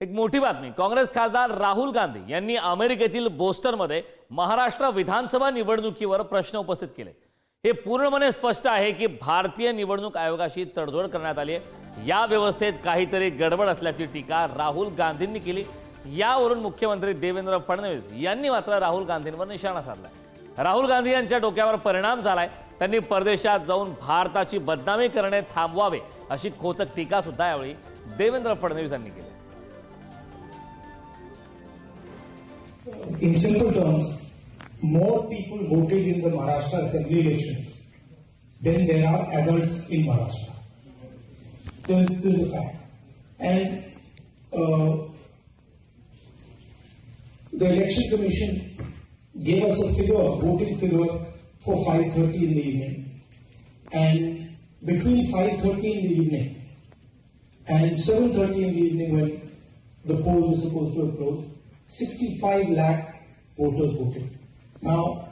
एक मोठी बातमी. काँग्रेस खासदार राहुल गांधी यांनी अमेरिकेतील बोस्टनमध्ये महाराष्ट्र विधानसभा निवडणुकीवर प्रश्न उपस्थित केले. हे पूर्णपणे स्पष्ट आहे की भारतीय निवडणूक आयोगाशी तडजोड करण्यात आली आहे. या व्यवस्थेत काहीतरी गडबड असल्याची टीका राहुल गांधींनी केली. यावरून मुख्यमंत्री देवेंद्र फडणवीस यांनी मात्र राहुल गांधींवर निशाणा साधला राहुल गांधी यांच्या डोक्यावर परिणाम झालाय. त्यांनी परदेशात जाऊन भारताची बदनामी करणे थांबवावे अशी खोचक टीका सुद्धा यावेळी देवेंद्र फडणवीस यांनी केली. In simple terms, more people voted in the Maharashtra assembly elections than there are adults in Maharashtra. This, this is a fact. And uh, the election commission gave us a figure, voting figure for 5.30 in the evening. And between 5.30 in the evening and 7.30 in the evening when the poll was supposed to have closed, 65 lakh voters voted. Now,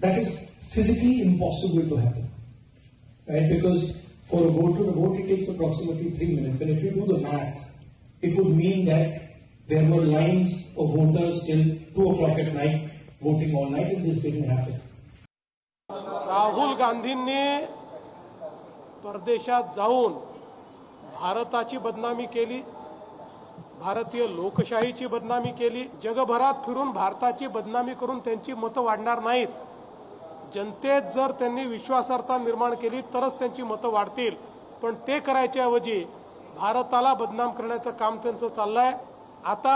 that is physically impossible to happen, right? Because for a voter to vote, it takes approximately three minutes. And if you do the math, it would mean that there were lines of voters till 2 o'clock at night voting all night, and this didn't happen. Rahul गांधींनी परदेशात जाऊन भारताची बदनामी केली भारतीय लोकशाहीची बदनामी केली जगभरात फिरून भारताची बदनामी करून त्यांची मतं वाढणार नाहीत. जनतेत जर त्यांनी विश्वासार्हता निर्माण केली तरच त्यांची मतं वाढतील. पण ते करायच्या ऐवजी भारताला बदनाम करण्याचं काम त्यांचं चाललंय. आता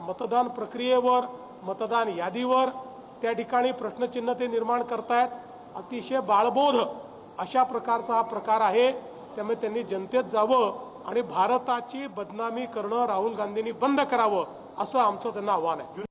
मतदान प्रक्रियेवर मतदान यादीवर त्या ठिकाणी प्रश्नचिन्ह ते निर्माण करतायत. अतिशय बाळबोध अशा प्रकारचा हा प्रकार आहे. त्यामुळे त्यांनी जनतेत जावं. आणि भारताची बदनामी करणं राहुल गांधींनी बंद करावं असं आमचं त्यांना आव्हान आहे.